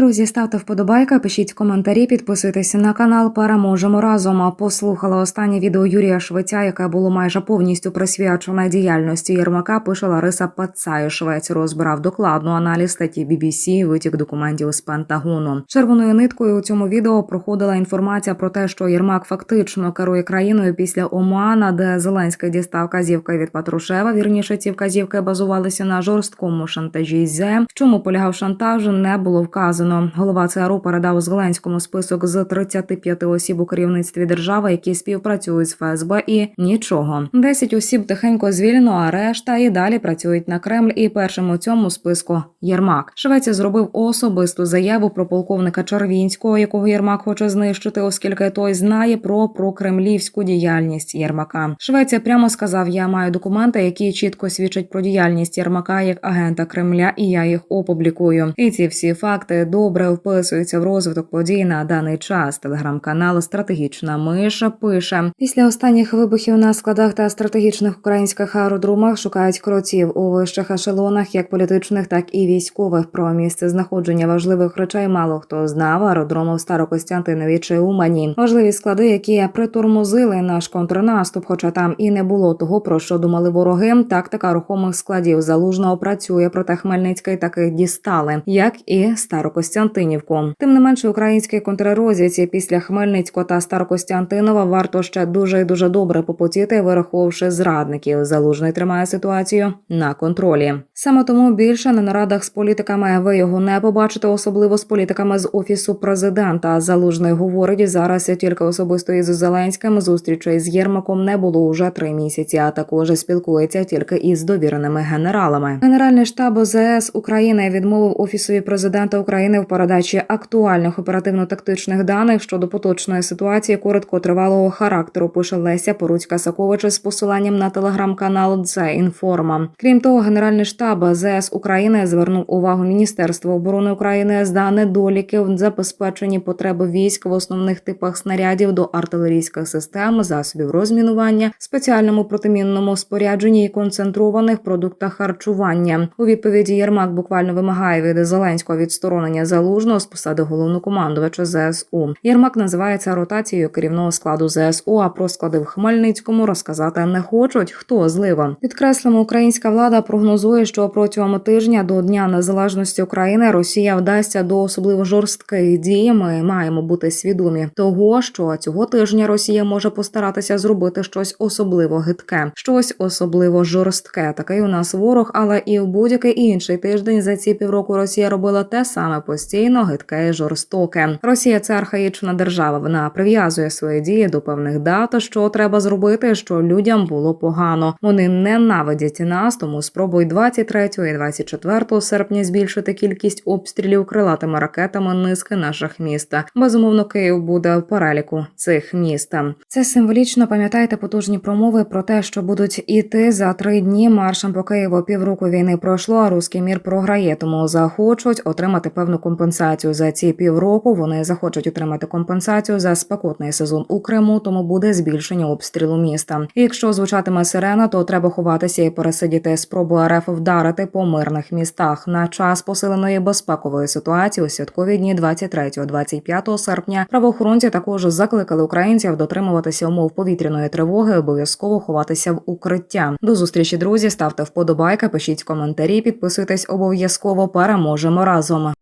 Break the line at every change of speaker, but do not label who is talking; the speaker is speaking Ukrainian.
Друзі, ставте вподобайка, пишіть коментарі, підписуйтесь на канал. Переможемо разом. А Послухала останнє відео Юрія Швеця, яке було майже повністю присвячене діяльності Єрмака. Пише Лариса Пацаю. Швець розбирав докладну аналіз статті BBC, витік документів з Пентагону. Червоною ниткою у цьому відео проходила інформація про те, що Єрмак фактично керує країною після Омана, де Зеленський дістав вказівки від Патрушева. Вірніше ці вказівки базувалися на жорсткому шантажі. ЗЕ. Чому полягав шантаж, не було вказано. Голова ЦРУ передав Зеленському список з 35 осіб у керівництві держави, які співпрацюють з ФСБ, і нічого. 10 осіб тихенько звільнено, а решта і далі працюють на Кремль. І першим у цьому списку Єрмак. Швеція зробив особисту заяву про полковника Червінського, якого Єрмак хоче знищити, оскільки той знає про прокремлівську діяльність Єрмака. Швеція прямо сказав: Я маю документи, які чітко свідчать про діяльність Єрмака як агента Кремля, і я їх опублікую. І ці всі факти добре вписуються в розвиток подій на даний час. Телеграм-канал Стратегічна миша пише після останніх вибухів на складах та стратегічних українських аеродромах шукають кротів у вищих ешелонах, як політичних, так і військових. Про місце знаходження важливих речей мало хто знав. Аеродрому в Старокостянтинові чи Умані. Важливі склади, які притормозили наш контрнаступ, хоча там і не було того, про що думали вороги. Тактика рухомих складів залужного працює, проте Хмельницький таки дістали, як і Старокостянтинівку. Тим не менше, українській контррозвідці після Хмельницького та Старокостянтинова варто ще дуже і дуже добре попотіти, вираховувавши зрадників. Залужний тримає ситуацію на контролі. Саме тому більше на нарадах з політиками ви його не побачите, особливо з політиками з офісу президента. Залужний говорить зараз тільки особисто із Зеленським. Зустрічей з Єрмаком не було уже три місяці. А також спілкується тільки із довіреними генералами. Генеральний штаб ОЗС України відмовив офісові президента України в передачі актуальних оперативно-тактичних даних щодо поточної ситуації короткотривалого характеру. Пише Леся Поруцька Саковича з посиланням на телеграм-канал «Це інформа. Крім того, Генеральний штаб ЗС України звернув увагу Міністерства оборони України з недоліки в забезпеченні потреби військ в основних типах снарядів до артилерійських систем, засобів розмінування, спеціальному протимінному спорядженні і концентрованих продуктах харчування. У відповіді Єрмак буквально вимагає від Зеленського відсторонення залужного з посади головнокомандувача ЗСУ. Єрмак називається ротацією керівного складу ЗСУ. А про склади в Хмельницькому розказати не хочуть. Хто злива? Підкреслимо, українська влада прогнозує, що протягом тижня до Дня Незалежності України Росія вдасться до особливо жорстких дій. Ми маємо бути свідомі того, що цього тижня Росія може постаратися зробити щось особливо гидке, щось особливо жорстке. Такий у нас ворог, але і в будь-який інший тиждень за ці півроку Росія робила те саме постійно, гидке і жорстоке. Росія це архаїчна держава. Вона прив'язує свої дії до певних дат, що треба зробити, що людям було погано. Вони ненавидять нас, тому спробуй 23 і 24 серпня збільшити кількість обстрілів крилатими ракетами низки наших міст. Безумовно, Київ буде в переліку цих міст. Це символічно пам'ятайте потужні промови про те, що будуть іти за три дні маршем по Києву. Півроку війни пройшло, а руський мір програє. Тому захочуть отримати певну компенсацію за ці півроку. Вони захочуть отримати компенсацію за спекотний сезон у Криму. Тому буде збільшення обстрілу міста. Якщо звучатиме сирена, то треба ховатися і пересидіти спробу РФ вдарити по мирних містах на час посиленої безпекової ситуації у святкові дні 23-25 серпня. Правоохоронці також закликали українців дотримуватися умов повітряної тривоги, обов'язково ховатися в укриття. До зустрічі, друзі. Ставте вподобайки, пишіть коментарі, підписуйтесь обов'язково. Переможемо разом.